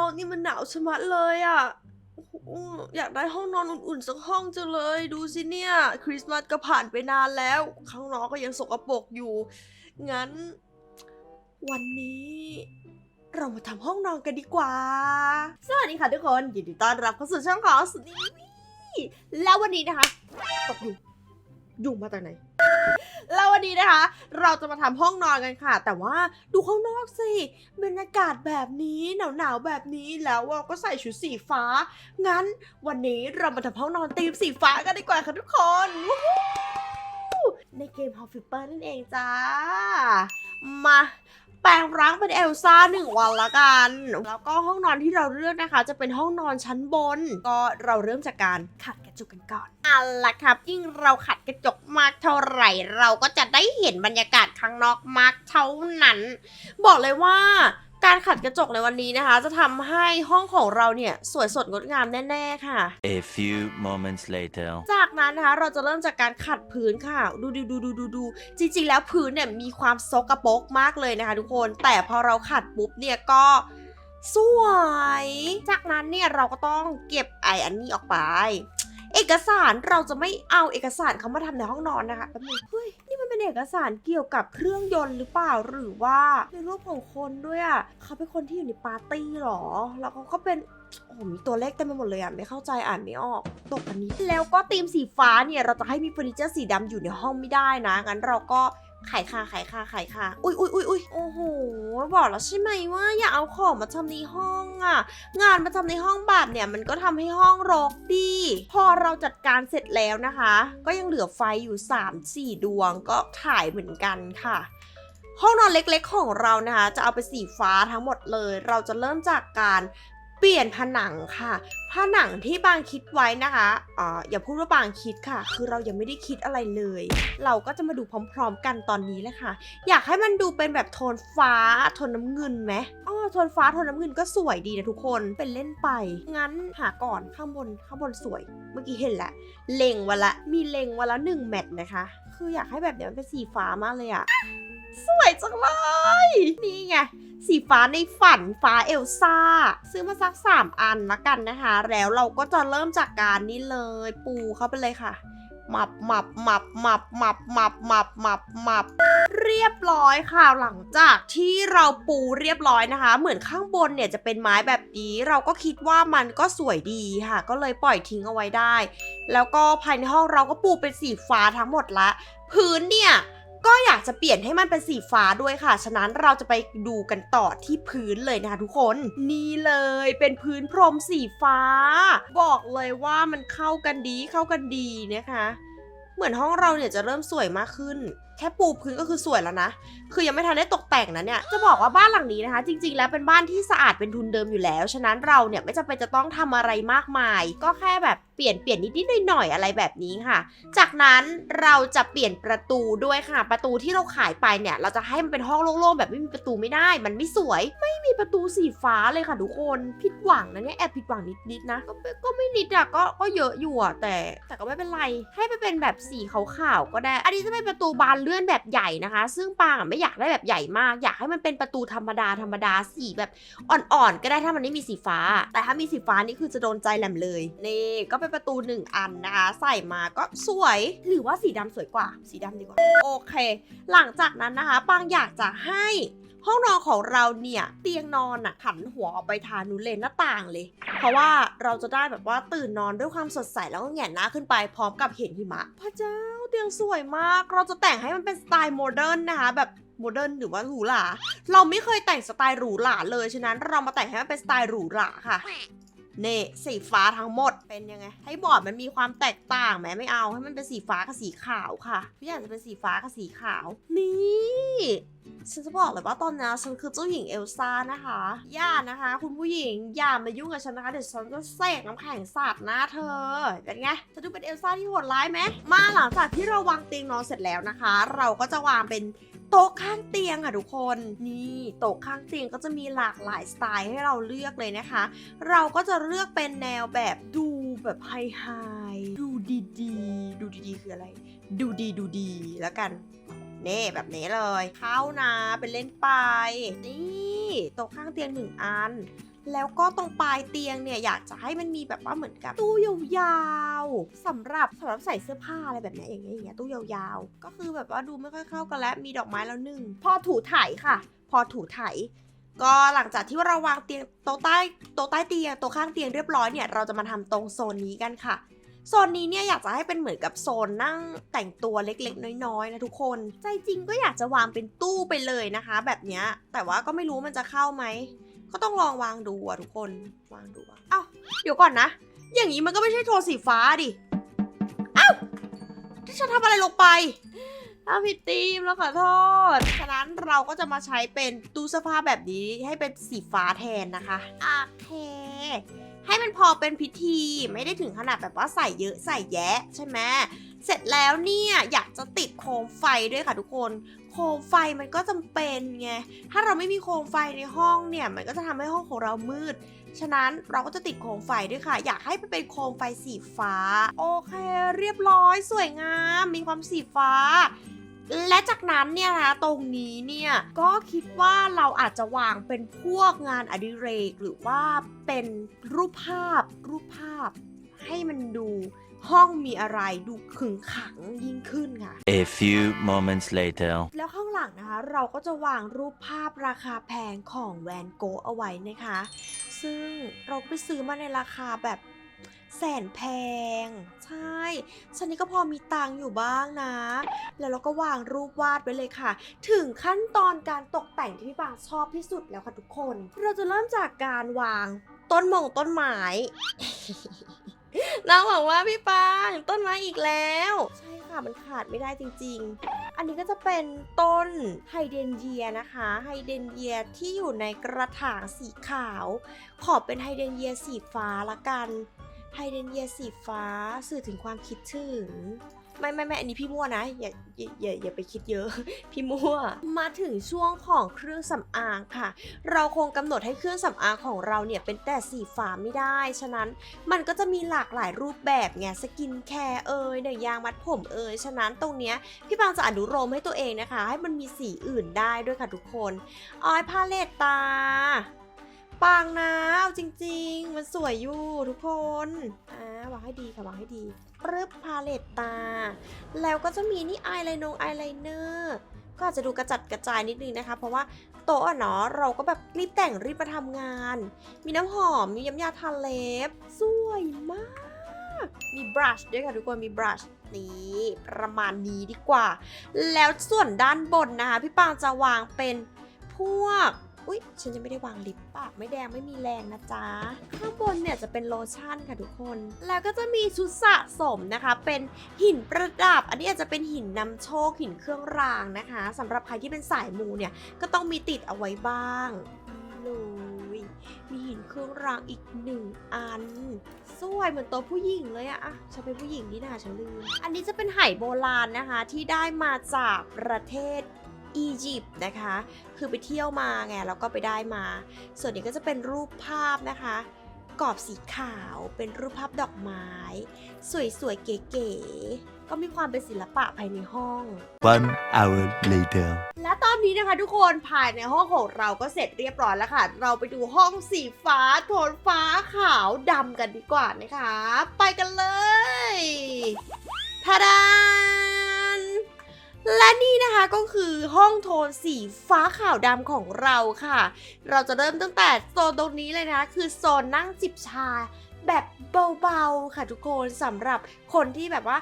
นอกนี่มันหนาวชะมัดเลยอะ่ะอยากได้ห้องนอนอุ่นๆสักห้องจังเลย ดูสิเนี่ยคริสต์มาสก็ผ่านไปนานแล้ว ข้างนอกก็ยังสกปรกอยู่ งั้น วันนี้เรามาทำห้องนอนกันดีกว่า สวัสดีค่ะทุกคนยินดีต้อนรับเข้าสู่ช่องของสตีวี่แล้ววันนี้นะคะตกยุงยุงมาจากไหน แล้ววันนี้นะคะ เราจะมาทำห้องนอนกันค่ะ แต่ว่าดูข้างนอกสิบรรยากาศแบบนี้หนาวๆแบบนี้แล้วเราก็ใส่ชุดสีฟ้า งั้นวันนี้เรามาทำห้องนอนตีมสีฟ้ากันดีกว่าค่ะทุกคนในเกม h o w f i p p e r นั่นเองจ้า มา แปลงร่างเป็นเอลซ่าหนึ่งวันละกัน แล้วก็ห้องนอนที่เราเลือกนะคะ จะเป็นห้องนอนชั้นบน ก็เราเริ่มจากการขัดกระจกกันก่อนเอาละครับ ยิ่งเราขัดกระจกมากเท่าไหร่ เราก็จะได้เห็นบรรยากาศข้างนอกมากเท่านั้น บอกเลยว่า การขัดกระจกในวันนี้นะคะ จะทำให้ห้องของเราเนี่ย สวยสดงดงามแน่ๆค่ะ A few moments later. จากนั้นนะคะเราจะเริ่มจากการขัดพื้นค่ะ ดูดูดูดูดูดูจริงๆ แล้วพื้นเนี่ยมีความซกกระปรกมากเลยนะคะทุกคน แต่พอเราขัดปุ๊บเนี่ยก็สวย จากนั้นเนี่ยเราก็ต้องเก็บไออันนี้ออกไป เอกสารเราจะไม่เอาเอกสารเขามาทำในห้องนอนนะคะแป๊บนึงเฮ้ยนี่มัน เป็นเอกสารเกี่ยวกับเครื่องยนต์หรือเปล่าหรือว่าเป็นรูปของคนด้วยอะเขาเป็นคนที่อยู่ในปาร์ตี้หรอ แล้วเขาก็เป็นโอ้โหมีตัวเลขเต็มไปหมดเลยอะไม่เข้าใจอ่านไม่ออกตกอันนี้แล้วก็ธีมสีฟ้าเนี่ยเราจะให้มีเฟอร์นิเจอร์สีดำอยู่ในห้องไม่ได้นะงั้นเราก็ ขายค่ะไขายค่ะไขายค่ะ อุ้ยอุ้ยอุ้ยอุ้ยโอ้โห บอกแล้วใช่ไหมว่าอย่าเอาของมาทำในห้องอะ งานมาทำในห้องแบบเนี่ยมันก็ทำให้ห้องรกดี พอเราจัดการเสร็จแล้วนะคะ ก็ยังเหลือไฟอยู่ 3-4 ดวงก็ถ่ายเหมือนกันค่ะห้องนอนเล็กๆของเรานะคะ จะเอาไปสีฟ้าทั้งหมดเลย เราจะเริ่มจากการ เปลี่ยนผนังค่ะ ผนังที่บางคิดไว้นะคะอ่าอย่าพูดว่าบางคิดค่ะ คือเรายังไม่ได้คิดอะไรเลย เราก็จะมาดูพร้อมๆกันตอนนี้เลยค่ะ อยากให้มันดูเป็นแบบโทนฟ้า โทนน้ำเงินไหมอ๋อโทนฟ้าโทนน้ำเงินก็สวยดีนะทุกคนเป็นเล่นไป งั้นหาก่อนข้างบนข้างบนสวย เมื่อกี้เห็นแล้วเล็งวันละมีเล็งวันละหนึ่งแมทนะคะ คืออยากให้แบบเนี้ยมันเป็นสีฟ้ามากเลยอะสวยจังเลย นี่ไง สีฟ้าในฝันฟ้าเอลซ่า ซื้อมาสัก 3 อันละกันนะคะ แล้วเราก็จะเริ่มจากการนี้เลย ปูเข้าไปเลยค่ะหมับหมับหมับหมับหมับหมับหมับหมับหมับเรียบร้อยค่ะหลังจากที่เราปูเรียบร้อยนะคะ เหมือนข้างบนเนี่ยจะเป็นไม้แบบนี้ เราก็คิดว่ามันก็สวยดีค่ะ ก็เลยปล่อยทิ้งเอาไว้ได้ แล้วก็ภายในห้องเราก็ปูเป็นสีฟ้าทั้งหมดละ พื้นเนี่ย ก็อยากจะเปลี่ยนให้มันเป็นสีฟ้าด้วยค่ะ ฉะนั้นเราจะไปดูกันต่อที่พื้นเลยนะคะทุกคน นี่เลยเป็นพื้นพรมสีฟ้า บอกเลยว่ามันเข้ากันดีเข้ากันดีนะคะ เหมือนห้องเราเนี่ยจะเริ่มสวยมากขึ้น แค่ปูพื้นก็คือสวยแล้วนะ คือยังไม่ทันได้ตกแต่งนะเนี่ย จะบอกว่าบ้านหลังนี้นะคะ จริง ๆ แล้วเป็นบ้านที่สะอาดเป็นทุนเดิมอยู่แล้ว ฉะนั้นเราเนี่ยไม่จำเป็นจะต้องทำอะไรมากมาย ก็แค่แบบ ปลี่ยนเปลี่ยนนิดๆหน่อยๆอะไรแบบนี้ค่ะ จากนั้นเราจะเปลี่ยนประตูด้วยค่ะ ประตูที่เราขายไปเนี่ย เราจะให้มันเป็นห้องโล่งๆแบบไม่มีประตูไม่ได้ มันไม่สวย ไม่มีประตูสีฟ้าเลยค่ะทุกคนผิดหวังนะเนี่ยแอบผิดหวังนิดๆนะก็ไม่ก็ไม่นิดอะก็ก็เยอะอยู่อะแต่แต่ก็ไม่เป็นไร ให้ไปเป็นแบบสีขาวๆก็ได้ อันนี้จะเป็นประตูบานเลื่อนแบบใหญ่นะคะ ซึ่งปางไม่อยากได้แบบใหญ่มาก อยากให้มันเป็นประตูธรรมดาธรรมดาสีแบบอ่อนๆก็ได้ถ้ามันไม่มีสีฟ้า แต่ถ้ามีสีฟ้านี่คือจะโดนใจแหลมเลยนี่ก็เป็นประตูหนึ่งอันนะคะ ใส่มาก็สวย หรือว่าสีดำสวยกว่า สีดำดีกว่า โอเค หลังจากนั้นนะคะ ปางอยากจะให้ห้องนอนของเราเนี่ยเตียงนอนอะหันหัวออกไปทางนู้นเลยหน้าต่างเลย เพราะว่าเราจะได้แบบว่าตื่นนอนด้วยความสดใสแล้วก็แหงนหน้าขึ้นไปพร้อมกับเห็นหิมะ พระเจ้าเตียงสวยมาก เราจะแต่งให้มันเป็นสไตล์โมเดิร์นนะคะแบบโมเดิร์นหรือว่าหรูหราเราไม่เคยแต่งสไตล์หรูหราเลยฉะนั้นเรามาแต่งให้มันเป็นสไตล์หรูหราค่ะ นี่สีฟ้าทั้งหมดเป็นยังไง ให้บอร์ดมันมีความแตกต่างไหมไม่เอาให้มันเป็นสีฟ้ากับสีขาวค่ะพี่อยากจะเป็นสีฟ้ากับสีขาว นี่ฉันจะบอกเลยว่าตอนนี้ฉันคือเจ้าหญิงเอลซ่านะคะอย่านะคะ คุณผู้หญิงอย่ามายุ่งกับฉันนะคะเดี๋ยวฉันจะเสกน้ำแข็งสาดหน้าเธอเป็นไงจะดูเป็นเอลซ่าที่โหดร้ายไหมมาหลังจากที่เราวางเตียงนอนเสร็จแล้วนะคะ เราก็จะวางเป็น โต๊ะข้างเตียงค่ะทุกคนนี่โต๊ะข้างเตียงก็จะมีหลากหลายสไตล์ให้เราเลือกเลยนะคะ เราก็จะเลือกเป็นแนวแบบดูแบบไฮไฮดูดีๆ ดูดีๆ คืออะไร ดูดีดูดีแล้วกันนี่แบบนี้เลย เข้านะเป็นเล่นไปนี่โต๊ะข้างเตียงหนึ่งอัน แล้วก็ตรงปลายเตียงเนี่ยอยากจะให้มันมีแบบว่าเหมือนกับตู้ยาวๆสำหรับสำหรับใส่เสื้อผ้าอะไรแบบนี้อย่างเงี้ยอย่างเงี้ยตู้ยาวๆ ก็คือแบบว่าดูไม่ค่อยเข้ากันแล้วมีดอกไม้แล้วหนึ่งพอถูไถค่ะ พอถูไถก็หลังจากที่เราวางเตียงโต๊ะใต้โต๊ะใต้เตียงโต๊ะข้างเตียงเรียบร้อยเนี่ยเราจะมาทำตรงโซนนี้กันค่ะโซนนี้เนี่ยอยากจะให้เป็นเหมือนกับโซนนั่งแต่งตัวเล็กๆ น้อยๆนะทุกคน ใจจริงก็อยากจะวางเป็นตู้ไปเลยนะคะ แบบนี้แต่ว่าก็ไม่รู้มันจะเข้าไหม ก็ต้องลองวางดูอะทุกคนวางดูอะเอ้าเดี๋ยวก่อนนะ อย่างนี้มันก็ไม่ใช่โทนสีฟ้าดิเอ้าที่ฉันทำอะไรลงไปถ้าผิดธีมแล้วขอโทษ ฉะนั้นเราก็จะมาใช้เป็นตู้เสื้อผ้าแบบนี้ให้เป็นสีฟ้าแทนนะคะโอเคให้มันพอเป็นพิธีไม่ได้ถึงขนาดแบบว่าใส่เยอะใส่แยะใช่ไหม เสร็จแล้วเนี่ยอยากจะติดโคมไฟด้วยค่ะทุกคน โคมไฟมันก็จำเป็นไง ถ้าเราไม่มีโคมไฟในห้องเนี่ย มันก็จะทำให้ห้องของเรามืด ฉะนั้นเราก็จะติดโคมไฟด้วยค่ะ อยากให้มันเป็นโคมไฟสีฟ้า โอเค เรียบร้อยสวยงาม มีความสีฟ้าและจากนั้นเนี่ยนะตรงนี้เนี่ยก็คิดว่าเราอาจจะวางเป็นพวกงานอดิเรก หรือว่าเป็นรูปภาพรูปภาพให้มันดู ห้องมีอะไรดูขึงขังยิ่งขึ้นค่ะ A few moments later. แล้วข้างหลังนะคะ เราก็จะวางรูปภาพราคาแพงของแวนโกะเอาไว้นะคะ ซึ่งเราไปซื้อมาในราคาแบบแสนแพง ใช่ฉันนี้ก็พอมีตังค์อยู่บ้างนะ แล้วเราก็วางรูปวาดไว้เลยค่ะ ถึงขั้นตอนการตกแต่งที่พี่ปางชอบที่สุดแล้วค่ะทุกคน เราจะเริ่มจากการวางต้นมงต้นไม้ น้องบอกว่าพี่ปางต้นไม้อีกแล้ว ใช่ค่ะมันขาดไม่ได้จริง ๆ อันนี้ก็จะเป็นต้นไฮเดนเยียนะคะไฮเดนเยียที่อยู่ในกระถางสีขาว ขอเป็นไฮเดนเยียสีฟ้าละกันไฮเดนเยียสีฟ้าสื่อถึงความคิดถึง ไม่ไม่ไม่อันนี้พี่มั่วนะอย่าอย่าอย่าอย่าไปคิดเยอะ พี่มั่ว มาถึงช่วงของเครื่องสำอางค่ะ เราคงกำหนดให้เครื่องสำอางของเราเนี่ยเป็นแต่สีฟ้าไม่ได้ ฉะนั้นมันก็จะมีหลากหลายรูปแบบไงสกินแคร์เอ่ยเนยยางมัดผมเอ่ยฉะนั้นตรงเนี้ยพี่ปางจะอนุโลมให้ตัวเองนะคะ ให้มันมีสีอื่นได้ด้วยค่ะทุกคน ออยพาเลตตา ปางนะ เอาจริง ๆ มันสวยอยู่ทุกคน อ่าวางให้ดีค่ะวางให้ดีปรึบพาเลตตา แล้วก็จะมีนี่อายไลนงอายไลเนอร์ก็อาจจะดูกระจัดกระจายนิดนึงนะคะ เพราะว่าโต๊ะอะเนาะเราก็แบบรีบแต่งรีบมาทำงาน มีน้ำหอมมีน้ำยาทาเล็บ สวยมาก มีบรัชด้วยค่ะทุกคนมีบรัชนี่ประมาณนี้ดีกว่า แล้วส่วนด้านบนนะคะ พี่ปางจะวางเป็นพวก อุ๊ย ฉันจะไม่ได้วางลิปปากไม่แดงไม่มีแรงนะจ๊ะ ข้างบนเนี่ยจะเป็นโลชั่นค่ะทุกคน แล้วก็จะมีชุดสะสมนะคะ เป็นหินประดับ อันนี้อาจจะเป็นหินนำโชคหินเครื่องรางนะคะสำหรับใครที่เป็นสายมูเนี่ยก็ต้องมีติดเอาไว้บ้างเลยมีหินเครื่องรางอีกหนึ่งอัน สวยเหมือนตัวผู้หญิงเลยอะอะฉันเป็นผู้หญิงนี่นาฉันลืม อันนี้จะเป็นไหโบราณนะคะที่ได้มาจากประเทศ อียิปต์นะคะ คือไปเที่ยวมาไงแล้วก็ไปได้มา ส่วนนี้ก็จะเป็นรูปภาพนะคะกรอบสีขาวเป็นรูปภาพดอกไม้ สวยๆ เก๋ๆ ก็มีความเป็นศิลปะภายในห้อง One hour later. และตอนนี้นะคะทุกคนภายในห้องของเราก็เสร็จเรียบร้อยแล้วค่ะ เราไปดูห้องสีฟ้าโทนฟ้าขาวดำกันดีกว่านะคะ ไปกันเลยทาดาน และนี่นะคะก็คือห้องโทนสีฟ้าขาวดำของเราค่ะ เราจะเริ่มตั้งแต่โซนตรงนี้เลยนะคะคือโซนนั่งจิบชา แบบเบาๆค่ะทุกคนสำหรับคนที่แบบว่า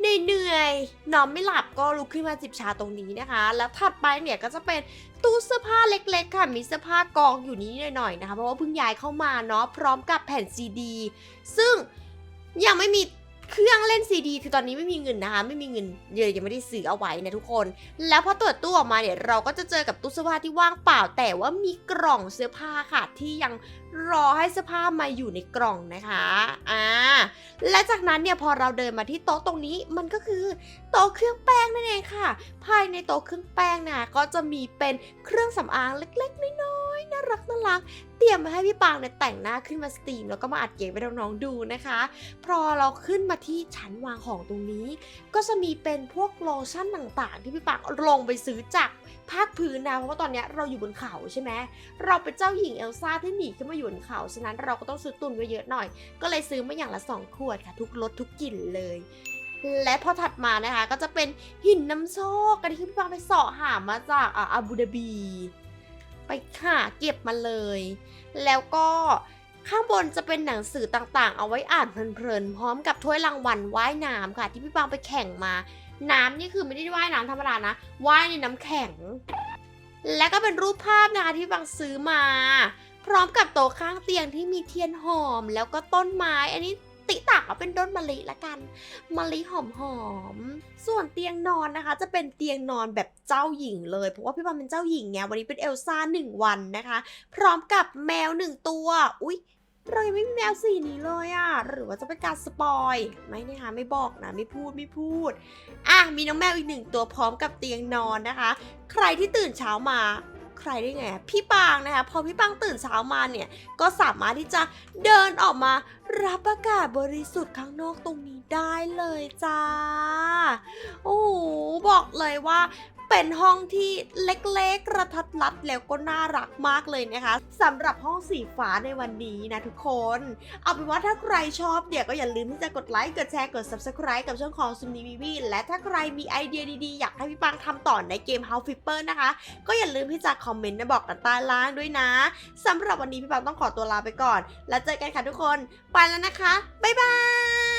เหนื่อยๆนอนไม่หลับก็ลุกขึ้นมาจิบชาตรงนี้นะคะ แล้วถัดไปเนี่ยก็จะเป็นตู้เสื้อผ้าเล็กๆ ค่ะ มีเสื้อผ้ากองอยู่นี้หน่อยๆนะคะ เพราะว่าเพิ่งย้ายเข้ามาเนาะพร้อมกับแผ่นซีดี ซึ่งยังไม่มี เครื่องเล่นซีดีคือตอนนี้ไม่มีเงินนะคะ ไม่มีเงินเยอะยังไม่ได้ซื้อเอาไว้นะทุกคน แล้วพอตรวจตู้ออกมาเนี่ยเราก็จะเจอกับตู้เสื้อผ้าที่ว่างเปล่า แต่ว่ามีกล่องเสื้อผ้าค่ะ ที่ยังรอให้เสื้อผ้ามาอยู่ในกล่องนะคะอ่าและจากนั้นเนี่ยพอเราเดินมาที่โต๊ะตรงนี้มันก็คือโต๊ะเครื่องแป้งนั่นเองค่ะ ภายในโต๊ะเครื่องแป้งนะก็จะมีเป็นเครื่องสำอางเล็กๆน้อย รักน่ารัก เตรียมมาให้พี่ปางเนี่ยแต่งหน้าขึ้นมาสตรีม แล้วก็มาอัดเกมให้น้องๆดูนะคะ พอเราขึ้นมาที่ชั้นวางของตรงนี้ ก็จะมีเป็นพวกโลชั่นต่างๆ ที่พี่ปางลงไปซื้อจากภาคพื้นนะเพราะว่าตอนนี้เราอยู่บนเขาใช่ไหมเราเป็นเจ้าหญิงเอลซ่าที่หนีขึ้นมาอยู่บนเขาฉะนั้นเราก็ต้องซื้อตุนไว้เยอะหน่อย ก็เลยซื้อมาอย่างละ 2 ขวดค่ะ ทุกรสทุกกลิ่นเลยและพอถัดมานะคะก็จะเป็นหินน้ำโชคกันที่พี่ปางไปเสาะหามาจากอ่าอาบูดาบี ไปหาเก็บมาเลย แล้วก็ข้างบนจะเป็นหนังสือต่างๆ เอาไว้อ่านเพลินๆ พร้อมกับถ้วยรางวัลว่ายน้ำค่ะ ที่พี่ปางไปแข่งมา น้ำนี่คือไม่ได้ว่ายน้ำธรรมดานะ ว่ายในน้ำแข็ง และก็เป็นรูปภาพนะคะที่พี่ปางซื้อมา พร้อมกับโต๊ะข้างเตียงที่มีเทียนหอม แล้วก็ต้นไม้ อันนี้ ติตักเอาเป็นต้นมะลิละกันมะลิหอมหอม ส่วนเตียงนอนนะคะ จะเป็นเตียงนอนแบบเจ้าหญิงเลยเพราะว่าพี่ปามเป็นเจ้าหญิงไงวันนี้เป็นเอลซ่าหนึ่งวันนะคะ พร้อมกับแมวหนึ่งตัวอุ๊ยเรายังไม่มีแมวสีนี้เลยอะหรือว่าจะเป็นการสปอยไม่นะคะไม่บอกนะ ไม่พูดไม่พูด อะ มีน้องแมวอีกหนึ่งตัวพร้อมกับเตียงนอนนะคะ ใครที่ตื่นเช้ามา ใครได้ไง พี่ปางนะคะ พอพี่ปางตื่นเช้ามาเนี่ย ก็สามารถที่จะเดินออกมารับอากาศบริสุทธิ์ข้างนอกตรงนี้ได้เลยจ้า โอ้บอกเลยว่า เป็นห้องที่เล็กๆ ระทัดรัดแล้วก็น่ารักมากเลยนะคะสำหรับห้องสีฟ้าในวันนี้นะทุกคน เอาเป็นว่าถ้าใครชอบเนี่ยวก็อย่าลืมที่จะกดไลค์ กดแชร์ กด subscribe กับช่องของซุมนีวีวีและถ้าใครมีไอเดียดีๆ อยากให้พี่ปังทำต่อในเกม House Flipper นะคะ ก็อย่าลืมที่จะคอมเมนต์มาบอกกันใต้ล่างด้วยนะสำหรับวันนี้พี่ปังต้องขอตัวลาไปก่อน แล้วเจอกันค่ะทุกคน ไปแล้วนะคะ บ๊ายบาย